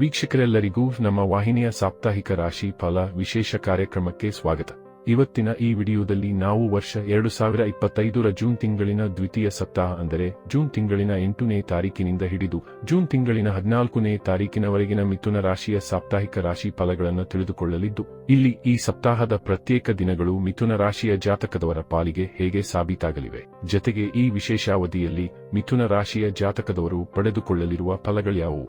ವೀಕ್ಷಕರೆಲ್ಲರಿಗೂ ನಮ್ಮ ವಾಹಿನಿಯ ಸಾಪ್ತಾಹಿಕ ರಾಶಿ ಫಲ ವಿಶೇಷ ಕಾರ್ಯಕ್ರಮಕ್ಕೆ ಸ್ವಾಗತ. ಇವತ್ತಿನ ಈ ವಿಡಿಯೋದಲ್ಲಿ ನಾವು ವರ್ಷ ಎರಡು ಸಾವಿರ ಇಪ್ಪತ್ತೈದರ ಜೂನ್ ತಿಂಗಳಿನ ದ್ವಿತೀಯ ಸಪ್ತಾಹ ಅಂದರೆ ಜೂನ್ ತಿಂಗಳಿನ ಎಂಟನೇ ತಾರೀಕಿನಿಂದ ಹಿಡಿದು ಜೂನ್ ತಿಂಗಳಿನ ಹದಿನಾಲ್ಕನೇ ತಾರೀಕಿನವರೆಗಿನ ಮಿಥುನ ರಾಶಿಯ ಸಾಪ್ತಾಹಿಕ ರಾಶಿ ಫಲಗಳನ್ನು ತಿಳಿದುಕೊಳ್ಳಲಿದ್ದು, ಇಲ್ಲಿ ಈ ಸಪ್ತಾಹದ ಪ್ರತ್ಯೇಕ ದಿನಗಳು ಮಿಥುನ ರಾಶಿಯ ಜಾತಕದವರ ಪಾಲಿಗೆ ಹೇಗೆ ಸಾಬೀತಾಗಲಿವೆ. ಜತೆಗೆ ಈ ವಿಶೇಷಾವಧಿಯಲ್ಲಿ ಮಿಥುನ ರಾಶಿಯ ಜಾತಕದವರು ಪಡೆದುಕೊಳ್ಳಲಿರುವ ಫಲಗಳ್ಯಾವುವು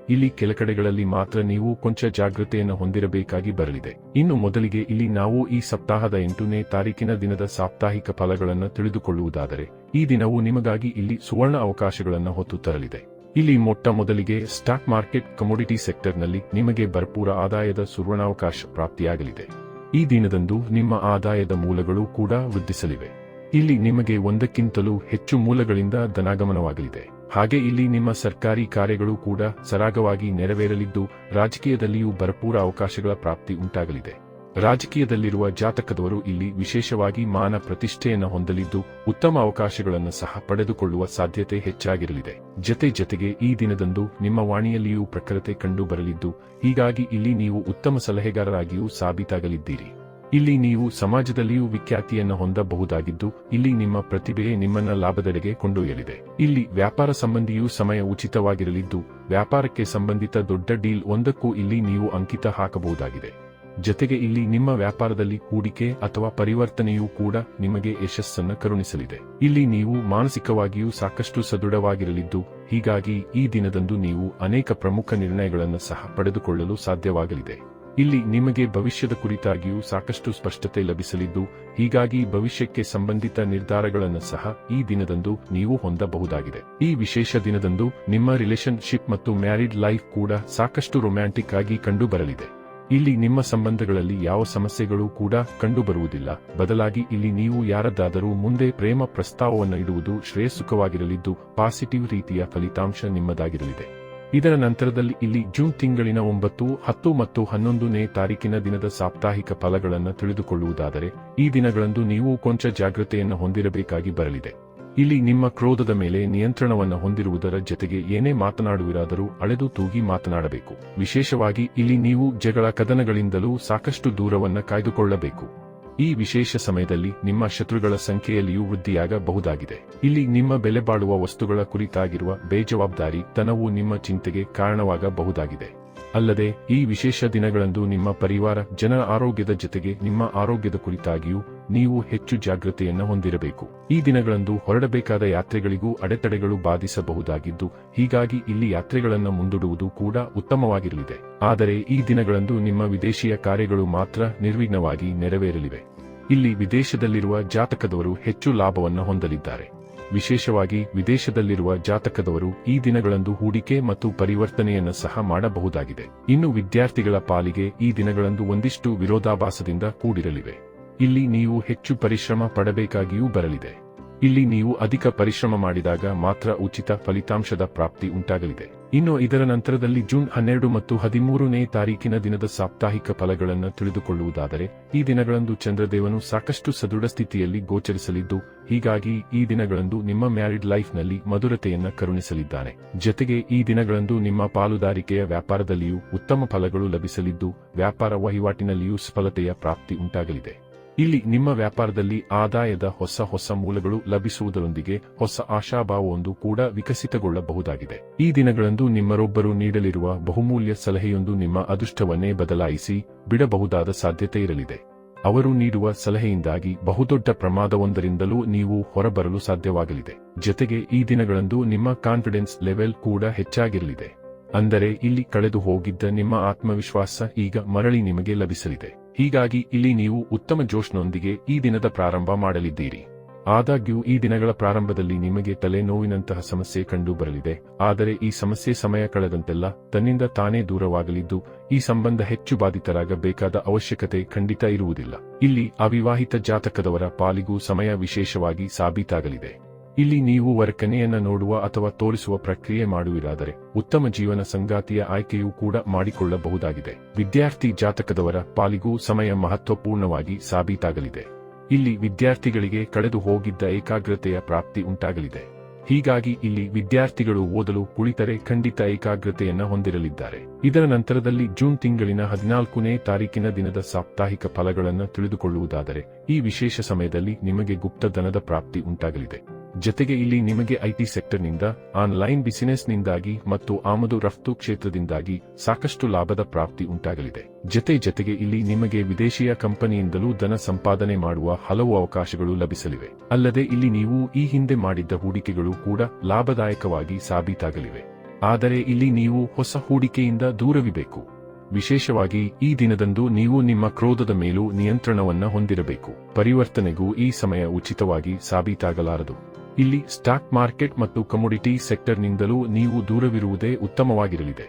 ಇಲ್ಲಿ ಕೆಲ ಕಡೆಗಳಲ್ಲಿ ಮಾತ್ರ ನೀವು ಕೊಂಚ ಜಾಗೃತೆಯನ್ನು ಹೊಂದಿರಬೇಕಾಗಿ ಬರಲಿದೆ. ಇನ್ನು ಮೊದಲಿಗೆ ಇಲ್ಲಿ ನಾವು ಈ ಸಪ್ತಾಹದ ಎಂಟನೇ ತಾರೀಕಿನ ದಿನದ ಸಾಪ್ತಾಹಿಕ ಫಲಗಳನ್ನು ತಿಳಿದುಕೊಳ್ಳುವುದಾದರೆ, ಈ ದಿನವು ನಿಮಗಾಗಿ ಇಲ್ಲಿ ಸುವರ್ಣ ಅವಕಾಶಗಳನ್ನು ಹೊತ್ತು ತರಲಿದೆ. ಇಲ್ಲಿ ಮೊಟ್ಟ ಮೊದಲಿಗೆ ಸ್ಟಾಕ್ ಮಾರ್ಕೆಟ್ ಕಮೋಡಿಟಿ ಸೆಕ್ಟರ್ನಲ್ಲಿ ನಿಮಗೆ ಭರ್ಪೂರ ಆದಾಯದ ಸುವರ್ಣಾವಕಾಶ ಪ್ರಾಪ್ತಿಯಾಗಲಿದೆ. ಈ ದಿನದಂದು ನಿಮ್ಮ ಆದಾಯದ ಮೂಲಗಳು ಕೂಡ ವೃದ್ಧಿಸಲಿವೆ. ಇಲ್ಲಿ ನಿಮಗೆ ಒಂದಕ್ಕಿಂತಲೂ ಹೆಚ್ಚು ಮೂಲಗಳಿಂದ ಧನಾಗಮನವಾಗಲಿದೆ. ಹಾಗೆ ಇಲ್ಲಿ ನಿಮ್ಮ ಸರ್ಕಾರಿ ಕಾರ್ಯಗಳು ಕೂಡ ಸರಾಗವಾಗಿ ನೆರವೇರಲಿದ್ದು, ರಾಜಕೀಯದಲ್ಲಿಯೂ ಭರಪೂರ ಅವಕಾಶಗಳ ಪ್ರಾಪ್ತಿ ಉಂಟಾಗಲಿದೆ. ರಾಜಕೀಯದಲ್ಲಿರುವ ಜಾತಕದವರು ಇಲ್ಲಿ ವಿಶೇಷವಾಗಿ ಮಾನ ಪ್ರತಿಷ್ಠೆಯನ್ನು ಹೊಂದಲಿದ್ದು, ಉತ್ತಮ ಅವಕಾಶಗಳನ್ನು ಸಹ ಪಡೆದುಕೊಳ್ಳುವ ಸಾಧ್ಯತೆ ಹೆಚ್ಚಾಗಿರಲಿದೆ. ಜತೆ ಜತೆಗೆ ಈ ದಿನದಂದು ನಿಮ್ಮ ವಾಣಿಯಲ್ಲಿಯೂ ಪ್ರಖರತೆ ಕಂಡು ಬರಲಿದ್ದು ಹೀಗಾಗಿ ಇಲ್ಲಿ ನೀವು ಉತ್ತಮ ಸಲಹೆಗಾರರಾಗಿಯೂ ಸಾಬೀತಾಗಲಿದ್ದೀರಿ. ಇಲ್ಲಿ ನೀವು ಸಮಾಜದಲ್ಲಿಯೂ ವಿಖ್ಯಾತಿಯನ್ನು ಹೊಂದಬಹುದಾಗಿದ್ದು, ಇಲ್ಲಿ ನಿಮ್ಮ ಪ್ರತಿಭೆಯೇ ನಿಮ್ಮನ್ನ ಲಾಭದೆಡೆಗೆ ಕೊಂಡೊಯ್ಯಲಿದೆ. ಇಲ್ಲಿ ವ್ಯಾಪಾರ ಸಂಬಂಧಿಯೂ ಸಮಯ ಉಚಿತವಾಗಿರಲಿದ್ದು, ವ್ಯಾಪಾರಕ್ಕೆ ಸಂಬಂಧಿತ ದೊಡ್ಡ ಡೀಲ್ ಒಂದಕ್ಕೂ ಇಲ್ಲಿ ನೀವು ಅಂಕಿತ ಹಾಕಬಹುದಾಗಿದೆ. ಜತೆಗೆ ಇಲ್ಲಿ ನಿಮ್ಮ ವ್ಯಾಪಾರದಲ್ಲಿ ಹೂಡಿಕೆ ಅಥವಾ ಪರಿವರ್ತನೆಯೂ ಕೂಡ ನಿಮಗೆ ಯಶಸ್ಸನ್ನು ಕರುಣಿಸಲಿದೆ. ಇಲ್ಲಿ ನೀವು ಮಾನಸಿಕವಾಗಿಯೂ ಸಾಕಷ್ಟು ಸದೃಢವಾಗಿರಲಿದ್ದು, ಹೀಗಾಗಿ ಈ ದಿನದಂದು ನೀವು ಅನೇಕ ಪ್ರಮುಖ ನಿರ್ಣಯಗಳನ್ನು ಸಹ ಪಡೆದುಕೊಳ್ಳಲು ಸಾಧ್ಯವಾಗಲಿದೆ. ಇಲ್ಲಿ ನಿಮಗೆ ಭವಿಷ್ಯದ ಕುರಿತಾಗಿಯೂ ಸಾಕಷ್ಟು ಸ್ಪಷ್ಟತೆ ಲಭಿಸಲಿದ್ದು, ಹೀಗಾಗಿ ಭವಿಷ್ಯಕ್ಕೆ ಸಂಬಂಧಿತ ನಿರ್ಧಾರಗಳನ್ನು ಸಹ ಈ ದಿನದಂದು ನೀವು ಹೊಂದಬಹುದಾಗಿದೆ. ಈ ವಿಶೇಷ ದಿನದಂದು ನಿಮ್ಮ ರಿಲೇಶನ್ಶಿಪ್ ಮತ್ತು ಮ್ಯಾರಿಡ್ ಲೈಫ್ ಕೂಡ ಸಾಕಷ್ಟು ರೊಮ್ಯಾಂಟಿಕ್ ಆಗಿ ಕಂಡುಬರಲಿದೆ. ಇಲ್ಲಿ ನಿಮ್ಮ ಸಂಬಂಧಗಳಲ್ಲಿ ಯಾವ ಸಮಸ್ಯೆಗಳು ಕೂಡ ಕಂಡುಬರುವುದಿಲ್ಲ. ಬದಲಾಗಿ ಇಲ್ಲಿ ನೀವು ಯಾರದ್ದಾದರೂ ಮುಂದೆ ಪ್ರೇಮ ಪ್ರಸ್ತಾವವನ್ನು ಇಡುವುದು ಶ್ರೇಯಸ್ಸುಖವಾಗಿರಲಿದ್ದು ಪಾಸಿಟಿವ್ ರೀತಿಯ ಫಲಿತಾಂಶ ನಿಮ್ಮದಾಗಿರಲಿದೆ. ಇದರ ನಂತರದಲ್ಲಿ ಇಲ್ಲಿ ಜೂನ್ ತಿಂಗಳಿನ ಒಂಬತ್ತು, ಹತ್ತು ಮತ್ತು ಹನ್ನೊಂದನೇ ತಾರೀಕಿನ ದಿನದ ಸಾಪ್ತಾಹಿಕ ಫಲಗಳನ್ನು ತಿಳಿದುಕೊಳ್ಳುವುದಾದರೆ, ಈ ದಿನಗಳಂದು ನೀವು ಕೊಂಚ ಜಾಗೃತೆಯನ್ನು ಹೊಂದಿರಬೇಕಾಗಿ ಬರಲಿದೆ. ಇಲ್ಲಿ ನಿಮ್ಮ ಕ್ರೋಧದ ಮೇಲೆ ನಿಯಂತ್ರಣವನ್ನು ಹೊಂದಿರುವುದರ ಜತೆಗೆ ಏನೇ ಮಾತನಾಡುವಿರಾದರೂ ಅಳೆದು ತೂಗಿ ಮಾತನಾಡಬೇಕು. ವಿಶೇಷವಾಗಿ ಇಲ್ಲಿ ನೀವು ಜಗಳ ಕದನಗಳಿಂದಲೂ ಸಾಕಷ್ಟು ದೂರವನ್ನು ಕಾಯ್ದುಕೊಳ್ಳಬೇಕು. ಈ ವಿಶೇಷ ಸಮಯದಲ್ಲಿ ನಿಮ್ಮ ಶತ್ರುಗಳ ಸಂಖ್ಯೆಯಲ್ಲಿಯೂ ವೃದ್ಧಿಯಾಗಬಹುದಾಗಿದೆ. ಇಲ್ಲಿ ನಿಮ್ಮ ಬೆಲೆ ಬಾಳುವ ವಸ್ತುಗಳ ಕುರಿತಾಗಿರುವ ಬೇಜವಾಬ್ದಾರಿ ತನವು ನಿಮ್ಮ ಚಿಂತೆಗೆ ಕಾರಣವಾಗಬಹುದಾಗಿದೆ. ಅಲ್ಲದೆ, ಈ ವಿಶೇಷ ದಿನಗಳಂದು ನಿಮ್ಮ ಪರಿವಾರ ಜನರ ಆರೋಗ್ಯದ ಜತೆಗೆ ನಿಮ್ಮ ಆರೋಗ್ಯದ ಕುರಿತಾಗಿಯೂ ನೀವು ಹೆಚ್ಚು ಜಾಗೃತೆಯನ್ನು ಹೊಂದಿರಬೇಕು. ಈ ದಿನಗಳಂದು ಹೊರಡಬೇಕಾದ ಯಾತ್ರೆಗಳಿಗೂ ಅಡೆತಡೆಗಳು ಬಾಧಿಸಬಹುದಾಗಿದ್ದು, ಹೀಗಾಗಿ ಇಲ್ಲಿ ಯಾತ್ರೆಗಳನ್ನು ಮುಂದೂಡುವುದು ಕೂಡ ಉತ್ತಮವಾಗಿರಲಿದೆ. ಆದರೆ ಈ ದಿನಗಳಂದು ನಿಮ್ಮ ವಿದೇಶಿಯ ಕಾರ್ಯಗಳು ಮಾತ್ರ ನಿರ್ವಿಘ್ನವಾಗಿ ನೆರವೇರಲಿವೆ. ಇಲ್ಲಿ ವಿದೇಶದಲ್ಲಿರುವ ಜಾತಕದವರು ಹೆಚ್ಚು ಲಾಭವನ್ನು ಹೊಂದಲಿದ್ದಾರೆ. ವಿಶೇಷವಾಗಿ ವಿದೇಶದಲ್ಲಿರುವ ಜಾತಕದವರು ಈ ದಿನಗಳಂದು ಹೂಡಿಕೆ ಮತ್ತು ಪರಿವರ್ತನೆಯನ್ನು ಸಹ ಮಾಡಬಹುದಾಗಿದೆ. ಇನ್ನು ವಿದ್ಯಾರ್ಥಿಗಳ ಪಾಲಿಗೆ ಈ ದಿನಗಳಂದು ಒಂದಿಷ್ಟು ವಿರೋಧಾಭಾಸದಿಂದ ಕೂಡಿರಲಿವೆ. ಇಲ್ಲಿ ನೀವು ಹೆಚ್ಚು ಪರಿಶ್ರಮ ಪಡಬೇಕಾಗಿಯೂ ಬರಲಿದೆ. ಇಲ್ಲಿ ನೀವು ಅಧಿಕ ಪರಿಶ್ರಮ ಮಾಡಿದಾಗ ಮಾತ್ರ ಉಚಿತ ಫಲಿತಾಂಶದ ಪ್ರಾಪ್ತಿ ಉಂಟಾಗಲಿದೆ. ಇನ್ನು ಇದರ ನಂತರದಲ್ಲಿ ಜೂನ್ ಹನ್ನೆರಡು ಮತ್ತು ಹದಿಮೂರನೇ ತಾರೀಕಿನ ದಿನದ ಸಾಪ್ತಾಹಿಕ ಫಲಗಳನ್ನು ತಿಳಿದುಕೊಳ್ಳುವುದಾದರೆ, ಈ ದಿನಗಳಂದು ಚಂದ್ರದೇವನು ಸಾಕಷ್ಟು ಸದೃಢ ಸ್ಥಿತಿಯಲ್ಲಿ ಗೋಚರಿಸಲಿದ್ದು, ಹೀಗಾಗಿ ಈ ದಿನಗಳಂದು ನಿಮ್ಮ ಮ್ಯಾರಿಡ್ ಲೈಫ್ನಲ್ಲಿ ಮಧುರತೆಯನ್ನ ಕರುಣಿಸಲಿದ್ದಾನೆ. ಜತೆಗೆ ಈ ದಿನಗಳಂದು ನಿಮ್ಮ ಪಾಲುದಾರಿಕೆಯ ವ್ಯಾಪಾರದಲ್ಲಿಯೂ ಉತ್ತಮ ಫಲಗಳು ಲಭಿಸಲಿದ್ದು, ವ್ಯಾಪಾರ ವಹಿವಾಟಿನಲ್ಲಿಯೂ ಸಫಲತೆಯ ಪ್ರಾಪ್ತಿ ಉಂಟಾಗಲಿದೆ. ಇಲ್ಲಿ ನಿಮ್ಮ ವ್ಯಾಪಾರದಲ್ಲಿ ಆದಾಯದ ಹೊಸ ಹೊಸ ಮೂಲಗಳು ಲಭಿಸುವುದರೊಂದಿಗೆ ಹೊಸ ಆಶಾಭಾವವೊಂದು ಕೂಡ ವಿಕಸಿತಗೊಳ್ಳಬಹುದಾಗಿದೆ. ಈ ದಿನಗಳಂದು ನಿಮ್ಮರೊಬ್ಬರು ನೀಡಲಿರುವ ಬಹುಮೂಲ್ಯ ಸಲಹೆಯೊಂದು ನಿಮ್ಮ ಅದೃಷ್ಟವನ್ನೇ ಬದಲಾಯಿಸಿ ಬಿಡಬಹುದಾದ ಸಾಧ್ಯತೆ ಇರಲಿದೆ. ಅವರು ನೀಡುವ ಸಲಹೆಯಿಂದಾಗಿ ಬಹುದೊಡ್ಡ ಪ್ರಮಾದವೊಂದರಿಂದಲೂ ನೀವು ಹೊರಬರಲು ಸಾಧ್ಯವಾಗಲಿದೆ. ಜತೆಗೆ ಈ ದಿನಗಳಂದು ನಿಮ್ಮ ಕಾನ್ಫಿಡೆನ್ಸ್ ಲೆವೆಲ್ ಕೂಡ ಹೆಚ್ಚಾಗಿರಲಿದೆ. ಅಂದರೆ ಇಲ್ಲಿ ಕಳೆದು ಹೋಗಿದ್ದ ನಿಮ್ಮ ಆತ್ಮವಿಶ್ವಾಸ ಈಗ ಮರಳಿ ನಿಮಗೆ ಲಭಿಸಲಿದೆ. ಹೀಗಾಗಿ ಇಲ್ಲಿ ನೀವು ಉತ್ತಮ ಜೋಶ್ನೊಂದಿಗೆ ಈ ದಿನದ ಪ್ರಾರಂಭ ಮಾಡಲಿದ್ದೀರಿ. ಆದಾಗ್ಯೂ ಈ ದಿನಗಳ ಪ್ರಾರಂಭದಲ್ಲಿ ನಿಮಗೆ ತಲೆನೋವಿನಂತಹ ಸಮಸ್ಯೆ ಕಂಡು ಬರಲಿದೆ. ಆದರೆ ಈ ಸಮಸ್ಯೆ ಸಮಯ ಕಳೆದಂತೆಲ್ಲ ತನ್ನಿಂದ ತಾನೇ ದೂರವಾಗಲಿದ್ದು, ಈ ಸಂಬಂಧ ಹೆಚ್ಚು ಬಾಧಿತರಾಗಬೇಕಾದ ಅವಶ್ಯಕತೆ ಖಂಡಿತ ಇರುವುದಿಲ್ಲ. ಇಲ್ಲಿ ಅವಿವಾಹಿತ ಜಾತಕದವರ ಪಾಲಿಗೂ ಸಮಯ ವಿಶೇಷವಾಗಿ ಸಾಬೀತಾಗಲಿದೆ. ಇಲ್ಲಿ ನೀವು ವರಕನೆಯನ್ನ ನೋಡುವ ಅಥವಾ ತೋರಿಸುವ ಪ್ರಕ್ರಿಯೆ ಮಾಡುವಿರಾದರೆ ಉತ್ತಮ ಜೀವನ ಸಂಗಾತಿಯ ಆಯ್ಕೆಯೂ ಕೂಡ ಮಾಡಿಕೊಳ್ಳಬಹುದಾಗಿದೆ. ವಿದ್ಯಾರ್ಥಿ ಜಾತಕದವರ ಪಾಲಿಗೂ ಸಮಯ ಮಹತ್ವಪೂರ್ಣವಾಗಿ ಸಾಬೀತಾಗಲಿದೆ. ಇಲ್ಲಿ ವಿದ್ಯಾರ್ಥಿಗಳಿಗೆ ಕಳೆದು ಹೋಗಿದ್ದ ಏಕಾಗ್ರತೆಯ ಪ್ರಾಪ್ತಿ ಉಂಟಾಗಲಿದೆ. ಹೀಗಾಗಿ ಇಲ್ಲಿ ವಿದ್ಯಾರ್ಥಿಗಳು ಓದಲು ಕುಳಿತರೆ ಖಂಡಿತ ಏಕಾಗ್ರತೆಯನ್ನು ಹೊಂದಿರಲಿದ್ದಾರೆ. ಇದರ ನಂತರದಲ್ಲಿ ಜೂನ್ ತಿಂಗಳಿನ ಹದಿನಾಲ್ಕನೇ ತಾರೀಕಿನ ದಿನದ ಸಾಪ್ತಾಹಿಕ ಫಲಗಳನ್ನು ತಿಳಿದುಕೊಳ್ಳುವುದಾದರೆ ಈ ವಿಶೇಷ ಸಮಯದಲ್ಲಿ ನಿಮಗೆ ಗುಪ್ತಧನದ ಪ್ರಾಪ್ತಿ ಉಂಟಾಗಲಿದೆ. ಜತೆಗೆ ಇಲ್ಲಿ ನಿಮಗೆ ಐಟಿ ಸೆಕ್ಟರ್ನಿಂದ, ಆನ್ಲೈನ್ ಬಿಸಿನೆಸ್ನಿಂದಾಗಿ ಮತ್ತು ಆಮದು ರಫ್ತು ಕ್ಷೇತ್ರದಿಂದಾಗಿ ಸಾಕಷ್ಟು ಲಾಭದ ಪ್ರಾಪ್ತಿ ಉಂಟಾಗಲಿದೆ. ಜತೆ ಜತೆಗೆ ಇಲ್ಲಿ ನಿಮಗೆ ವಿದೇಶಿಯ ಕಂಪನಿಯಿಂದಲೂ ಧನ ಸಂಪಾದನೆ ಮಾಡುವ ಹಲವು ಅವಕಾಶಗಳು ಲಭಿಸಲಿವೆ. ಅಲ್ಲದೆ ಇಲ್ಲಿ ನೀವು ಈ ಹಿಂದೆ ಮಾಡಿದ್ದ ಹೂಡಿಕೆಗಳು ಕೂಡ ಲಾಭದಾಯಕವಾಗಿ ಸಾಬೀತಾಗಲಿವೆ. ಆದರೆ ಇಲ್ಲಿ ನೀವು ಹೊಸ ಹೂಡಿಕೆಯಿಂದ ದೂರವಿಬೇಕು. ವಿಶೇಷವಾಗಿ ಈ ದಿನದಂದು ನೀವು ನಿಮ್ಮ ಕ್ರೋಧದ ಮೇಲೂ ನಿಯಂತ್ರಣವನ್ನು ಹೊಂದಿರಬೇಕು. ಪರಿವರ್ತನೆಗೂ ಈ ಸಮಯ ಉಚಿತವಾಗಿ ಸಾಬೀತಾಗಲಾರದು. ಇಲ್ಲಿ ಸ್ಟಾಕ್ ಮಾರ್ಕೆಟ್ ಮತ್ತು ಕಮೋಡಿಟಿ ಸೆಕ್ಟರ್ನಿಂದಲೂ ನೀವು ದೂರವಿರುವುದೇ ಉತ್ತಮವಾಗಿರಲಿದೆ.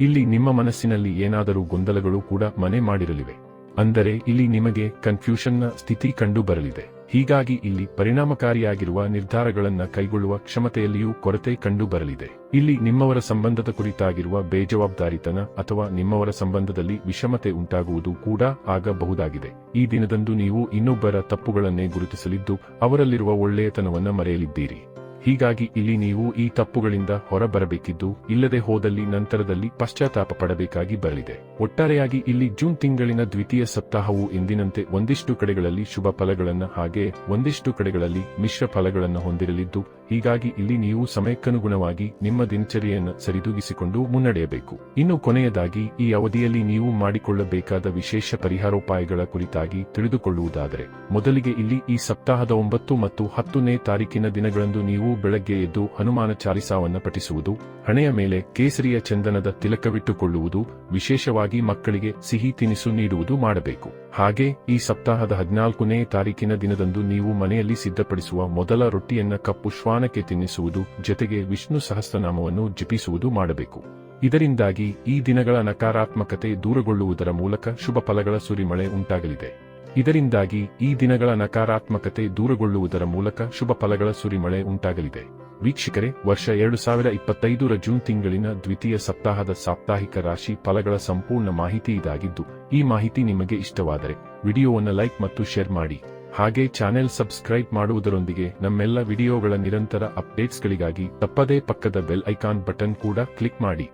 ಇಲ್ಲಿ ನಿಮ್ಮ ಮನಸ್ಸಿನಲ್ಲಿ ಏನಾದರೂ ಗೊಂದಲಗಳು ಕೂಡ ಮನೆ ಮಾಡಿರಲಿವೆ. ಅಂದರೆ ಇಲ್ಲಿ ನಿಮಗೆ ಕನ್ಫ್ಯೂಷನ್ನ ಸ್ಥಿತಿ ಕಂಡು ಬರಲಿದೆ ಹೀಗಾಗಿ ಇಲ್ಲಿ ಪರಿಣಾಮಕಾರಿಯಾಗಿರುವ ನಿರ್ಧಾರಗಳನ್ನು ಕೈಗೊಳ್ಳುವ ಕ್ಷಮತೆಯಲ್ಲಿಯೂ ಕೊರತೆ ಕಂಡು ಬರಲಿದೆ ಇಲ್ಲಿ ನಿಮ್ಮವರ ಸಂಬಂಧದ ಕುರಿತಾಗಿರುವ ಬೇಜವಾಬ್ದಾರಿತನ ಅಥವಾ ನಿಮ್ಮವರ ಸಂಬಂಧದಲ್ಲಿ ವಿಷಮತೆ ಉಂಟಾಗುವುದು ಕೂಡ ಆಗಬಹುದಾಗಿದೆ. ಈ ದಿನದಂದು ನೀವು ಇನ್ನೊಬ್ಬರ ತಪ್ಪುಗಳನ್ನೇ ಗುರುತಿಸಲಿದ್ದು, ಅವರಲ್ಲಿರುವ ಒಳ್ಳೆಯತನವನ್ನು ಮರೆಯಲಿದ್ದೀರಿ. ಹೀಗಾಗಿ ಇಲ್ಲಿ ನೀವು ಈ ತಪ್ಪುಗಳಿಂದ ಹೊರಬರಬೇಕಿದ್ದು, ಇಲ್ಲದೆ ಹೋದಲ್ಲಿ ನಂತರದಲ್ಲಿ ಪಶ್ಚಾತ್ತಾಪ ಪಡಬೇಕಾಗಿ ಬರಲಿದೆ. ಒಟ್ಟಾರೆಯಾಗಿ ಇಲ್ಲಿ ಜೂನ್ ತಿಂಗಳಿನ ದ್ವಿತೀಯ ಸಪ್ತಾಹವು ಎಂದಿನಂತೆ ಒಂದಿಷ್ಟು ಕಡೆಗಳಲ್ಲಿ ಶುಭ ಫಲಗಳನ್ನು ಹಾಗೆ ಒಂದಿಷ್ಟು ಕಡೆಗಳಲ್ಲಿ ಮಿಶ್ರ ಫಲಗಳನ್ನು ಹೊಂದಿರಲಿದ್ದು ಹೀಗಾಗಿ ಇಲ್ಲಿ ನೀವು ಸಮಯಕ್ಕನುಗುಣವಾಗಿ ನಿಮ್ಮ ದಿನಚರಿಯನ್ನು ಸರಿದೂಗಿಸಿಕೊಂಡು ಮುನ್ನಡೆಯಬೇಕು. ಇನ್ನು ಕೊನೆಯದಾಗಿ, ಈ ಅವಧಿಯಲ್ಲಿ ನೀವು ಮಾಡಿಕೊಳ್ಳಬೇಕಾದ ವಿಶೇಷ ಪರಿಹಾರೋಪಾಯಗಳ ಕುರಿತಾಗಿ ತಿಳಿದುಕೊಳ್ಳುವುದಾದರೆ, ಮೊದಲಿಗೆ ಇಲ್ಲಿ ಈ ಸಪ್ತಾಹದ ಒಂಬತ್ತು ಮತ್ತು ಹತ್ತನೇ ತಾರೀಕಿನ ದಿನಗಳಂದು ನೀವು ಬೆಳಗ್ಗೆ ಎದ್ದು ಹನುಮಾನ ಚಾಲಿಸಾವನ್ನ ಪಠಿಸುವುದು, ಹಣೆಯ ಮೇಲೆ ಕೇಸರಿಯ ಚಂದನದ ತಿಲಕವಿಟ್ಟುಕೊಳ್ಳುವುದು, ವಿಶೇಷವಾಗಿ ಮಕ್ಕಳಿಗೆ ಸಿಹಿ ತಿನಿಸು ನೀಡುವುದು ಮಾಡಬೇಕು. ಹಾಗೆ ಈ ಸಪ್ತಾಹದ ಹದಿನಾಲ್ಕನೇ ತಾರೀಕಿನ ದಿನದಂದು ನೀವು ಮನೆಯಲ್ಲಿ ಸಿದ್ಧಪಡಿಸುವ ಮೊದಲ ರೊಟ್ಟಿಯನ್ನ ಕಪ್ಪು ಶ್ವಾನಕ್ಕೆ ತಿನ್ನಿಸುವುದು ಜೊತೆಗೆ ವಿಷ್ಣು ಸಹಸ್ರನಾಮವನ್ನು ಜಪಿಸುವುದು ಮಾಡಬೇಕು. ಇದರಿಂದಾಗಿ ಈ ದಿನಗಳ ನಕಾರಾತ್ಮಕತೆ ದೂರಗೊಳ್ಳುವುದರ ಮೂಲಕ ಶುಭ ಫಲಗಳ ಸುರಿಮಳೆ ಉಂಟಾಗಲಿದೆ. ಇದರಿಂದಾಗಿ ಈ ದಿನಗಳ ನಕಾರಾತ್ಮಕತೆ ದೂರಗೊಳ್ಳುವುದರ ಮೂಲಕ ಶುಭ ಫಲಗಳ ಸುರಿಮಳೆ ಉಂಟಾಗಲಿದೆ. ವೀಕ್ಷಕರೇ, ವರ್ಷ ಎರಡು ಸಾವಿರ ಇಪ್ಪತ್ತೈದರ ಜೂನ್ ತಿಂಗಳಿನ ದ್ವಿತೀಯ ಸಪ್ತಾಹದ ಸಾಪ್ತಾಹಿಕ ರಾಶಿ ಫಲಗಳ ಸಂಪೂರ್ಣ ಮಾಹಿತಿ ಇದಾಗಿದ್ದು, ಈ ಮಾಹಿತಿ ನಿಮಗೆ ಇಷ್ಟವಾದರೆ ವಿಡಿಯೋವನ್ನು ಲೈಕ್ ಮತ್ತು ಶೇರ್ ಮಾಡಿ. ಹಾಗೆ ಚಾನೆಲ್ ಸಬ್ಸ್ಕ್ರೈಬ್ ಮಾಡುವುದರೊಂದಿಗೆ ನಮ್ಮೆಲ್ಲ ವಿಡಿಯೋಗಳ ನಿರಂತರ ಅಪ್ಡೇಟ್ಸ್ಗಳಿಗಾಗಿ ತಪ್ಪದೇ ಪಕ್ಕದ ಬೆಲ್ ಐಕಾನ್ ಬಟನ್ ಕೂಡ ಕ್ಲಿಕ್ ಮಾಡಿ.